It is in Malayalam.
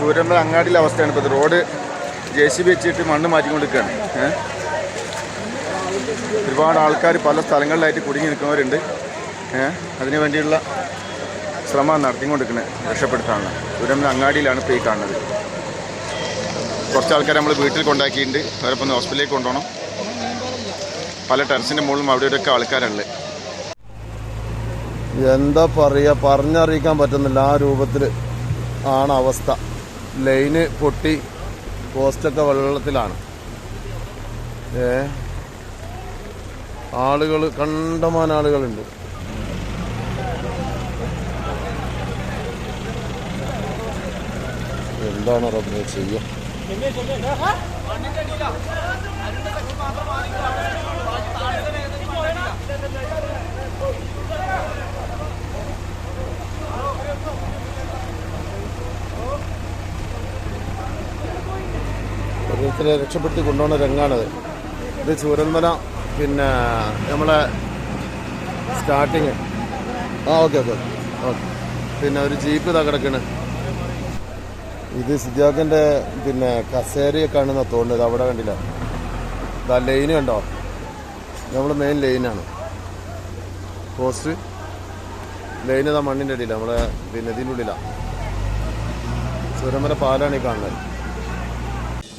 ചൂരമ്പല അങ്ങാടിയിലെ അവസ്ഥയാണ് ഇപ്പോൾ റോഡ് ജെ സി ബി വെച്ചിട്ട് മണ്ണ് മാറ്റിക്കൊണ്ടിരിക്കുകയാണ്. ഒരുപാട് ആൾക്കാർ പല സ്ഥലങ്ങളിലായിട്ട് കുടുങ്ങി നിൽക്കുന്നവരുണ്ട്. അതിനു വേണ്ടിയുള്ള ശ്രമം നടത്തിക്കൊണ്ടിരിക്കുന്നത് രക്ഷപ്പെടുത്താനുള്ള. ചൂരമ്പല അങ്ങാടിയിലാണ് ഇപ്പോൾ ഈ കാണുന്നത്. കുറച്ച് ആൾക്കാർ നമ്മൾ വീട്ടിൽ കൊണ്ടാക്കിയിട്ടുണ്ട്. അവരപ്പം ഹോസ്പിറ്റലിലേക്ക് കൊണ്ടുപോകണം. പല ടെറസിന്റെ മുകളിലും അവിടെ ഇവിടെയൊക്കെ ആൾക്കാരുള്ളത് എന്താ പറയുക പറഞ്ഞറിയിക്കാൻ പറ്റുന്നില്ല. ആ രൂപത്തിൽ ആണ് അവസ്ഥ. ലൈന് പൊട്ടി പോസ്റ്റൊക്കെ വെള്ളത്തിലാണ്. ഏ? ആളുകൾ കണ്ടമാന ആളുകളുണ്ട്. എന്താണ് റബ്ബെ ചെയ്യുക ഓരോരുത്തരെ രക്ഷപ്പെടുത്തി കൊണ്ടുപോകുന്ന രംഗാണത്. ഇത് ചൂരന്മല പിന്നെ നമ്മളെ സ്റ്റാർട്ടിങ് ആ ഓക്കെ ഓക്കെ ഓക്കെ പിന്നെ ഒരു ജീപ്പ് ഇതാ കിടക്കണ്. ഇത് സിദ്ധാഖിന്റെ പിന്നെ കസേരയൊക്കെ കാണുന്ന തോന്നുന്നത്. അവിടെ കണ്ടില്ല. ഇതാ ലൈന് കണ്ടോ? നമ്മൾ മെയിൻ ലൈനാണ് പോസ്റ്റ് ലൈൻ ഇതാ മണ്ണിന്റെ അടിയിലാണ് നമ്മളെ പിന്നെ ഇതിന്റെ ഉള്ളിലാണ് ചൂരന്മല പാലാണ് ഈ കാണുന്നത്.